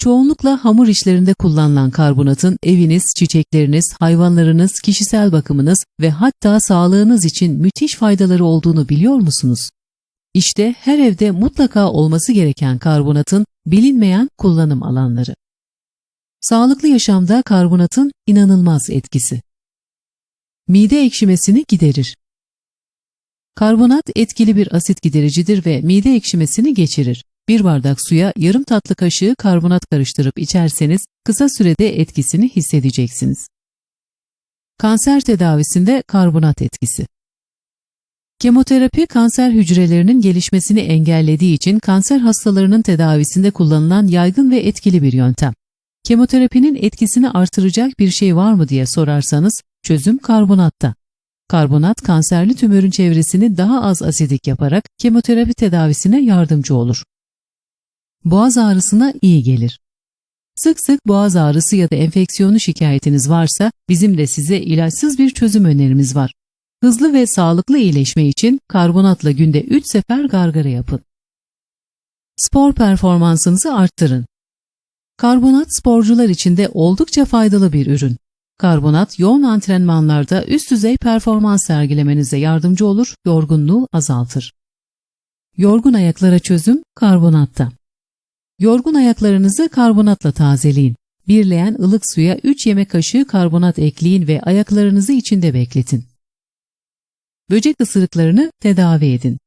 Çoğunlukla hamur işlerinde kullanılan karbonatın eviniz, çiçekleriniz, hayvanlarınız, kişisel bakımınız ve hatta sağlığınız için müthiş faydaları olduğunu biliyor musunuz? İşte her evde mutlaka olması gereken karbonatın bilinmeyen kullanım alanları. Sağlıklı yaşamda karbonatın inanılmaz etkisi. Mide ekşimesini giderir. Karbonat etkili bir asit gidericidir ve mide ekşimesini geçirir. Bir bardak suya yarım tatlı kaşığı karbonat karıştırıp içerseniz kısa sürede etkisini hissedeceksiniz. Kanser tedavisinde karbonat etkisi. Kemoterapi kanser hücrelerinin gelişmesini engellediği için kanser hastalarının tedavisinde kullanılan yaygın ve etkili bir yöntem. Kemoterapinin etkisini artıracak bir şey var mı diye sorarsanız çözüm karbonatta. Karbonat kanserli tümörün çevresini daha az asidik yaparak kemoterapi tedavisine yardımcı olur. Boğaz ağrısına iyi gelir. Sık sık boğaz ağrısı ya da enfeksiyonu şikayetiniz varsa bizim de size ilaçsız bir çözüm önerimiz var. Hızlı ve sağlıklı iyileşme için karbonatla günde 3 sefer gargara yapın. Spor performansınızı arttırın. Karbonat sporcular için de oldukça faydalı bir ürün. Karbonat yoğun antrenmanlarda üst düzey performans sergilemenize yardımcı olur, yorgunluğu azaltır. Yorgun ayaklara çözüm karbonatta. Yorgun ayaklarınızı karbonatla tazeleyin. Birleyen ılık suya 3 yemek kaşığı karbonat ekleyin ve ayaklarınızı içinde bekletin. Böcek ısırıklarını tedavi edin.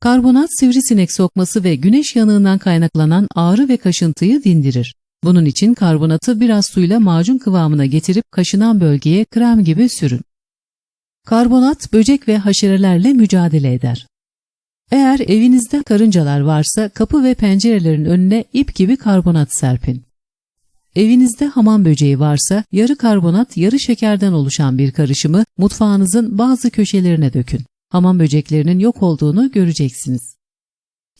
Karbonat sivrisinek sokması ve güneş yanığından kaynaklanan ağrı ve kaşıntıyı dindirir. Bunun için karbonatı biraz suyla macun kıvamına getirip kaşınan bölgeye krem gibi sürün. Karbonat böcek ve haşerelerle mücadele eder. Eğer evinizde karıncalar varsa kapı ve pencerelerin önüne ip gibi karbonat serpin. Evinizde hamam böceği varsa yarı karbonat yarı şekerden oluşan bir karışımı mutfağınızın bazı köşelerine dökün. Hamam böceklerinin yok olduğunu göreceksiniz.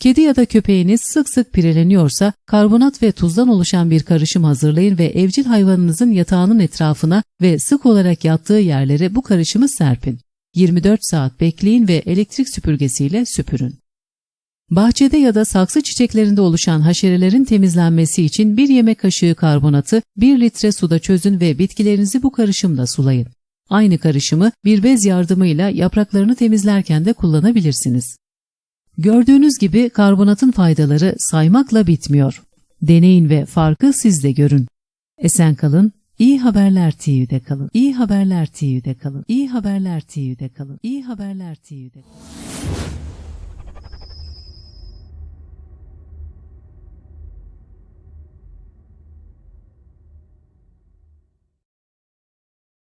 Kedi ya da köpeğiniz sık sık pireleniyorsa karbonat ve tuzdan oluşan bir karışım hazırlayın ve evcil hayvanınızın yatağının etrafına ve sık olarak yattığı yerlere bu karışımı serpin. 24 saat bekleyin ve elektrik süpürgesiyle süpürün. Bahçede ya da saksı çiçeklerinde oluşan haşerelerin temizlenmesi için bir yemek kaşığı karbonatı 1 litre suda çözün ve bitkilerinizi bu karışımla sulayın. Aynı karışımı bir bez yardımıyla yapraklarını temizlerken de kullanabilirsiniz. Gördüğünüz gibi karbonatın faydaları saymakla bitmiyor. Deneyin ve farkı siz de görün. Esen kalın, İyi Haberler TV'de kalın. İyi Haberler TV'de kalın. İyi Haberler TV'de kalın. İyi Haberler TV'de kalın.